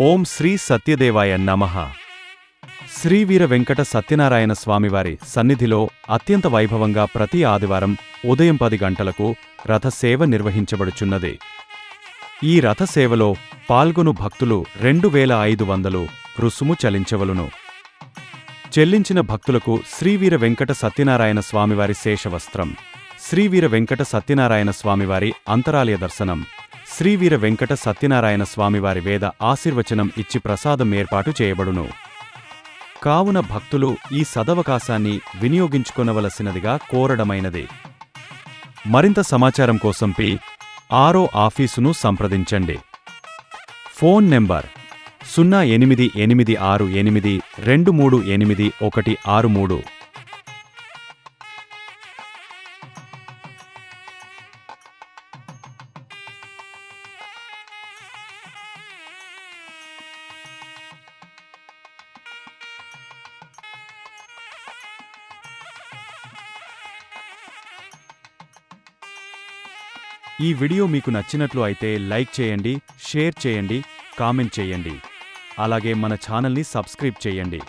ఓం శ్రీ సత్యదేవాయ నమః. శ్రీ వీర వెంకట సత్యనారాయణ స్వామివారి సన్నిధిలో అత్యంత వైభవంగా ప్రతి ఆదివారం ఉదయం పది గంటలకు రథసేవ నిర్వహించబడుచున్నది. ఈ రథసేవలో పాల్గొను భక్తులు రెండు వేల ఐదు వందలు రుసుము చెల్లించవలును. చెల్లించిన భక్తులకు శ్రీవీర వెంకట సత్యనారాయణ స్వామివారి శేషవస్త్రం. శ్రీవీర వెంకట సత్యనారాయణ స్వామివారి అంతరాలయ దర్శనం. శ్రీవీర వెంకట సత్యనారాయణ స్వామివారి వేద ఆశీర్వచనం ఇచ్చి ప్రసాదం ఏర్పాటు చేయబడును. కావున భక్తులు ఈ సదవకాశాన్ని వినియోగించుకొనవలసినదిగా కోరడమైనది. మరింత సమాచారం కోసం పి. ఆరో ఆఫీసును సంప్రదించండి. ఫోన్ నెంబర్ సున్నా ఎనిమిది ఎనిమిది ఆరు ఎనిమిది రెండు మూడు ఎనిమిది ఒకటి ఆరు మూడు. ఈ వీడియో మీకు నచ్చినట్లు అయితే లైక్ చేయండి షేర్ చేయండి కామెంట్ చేయండి. అలాగే మన ఛానల్ని సబ్స్క్రైబ్ చేయండి.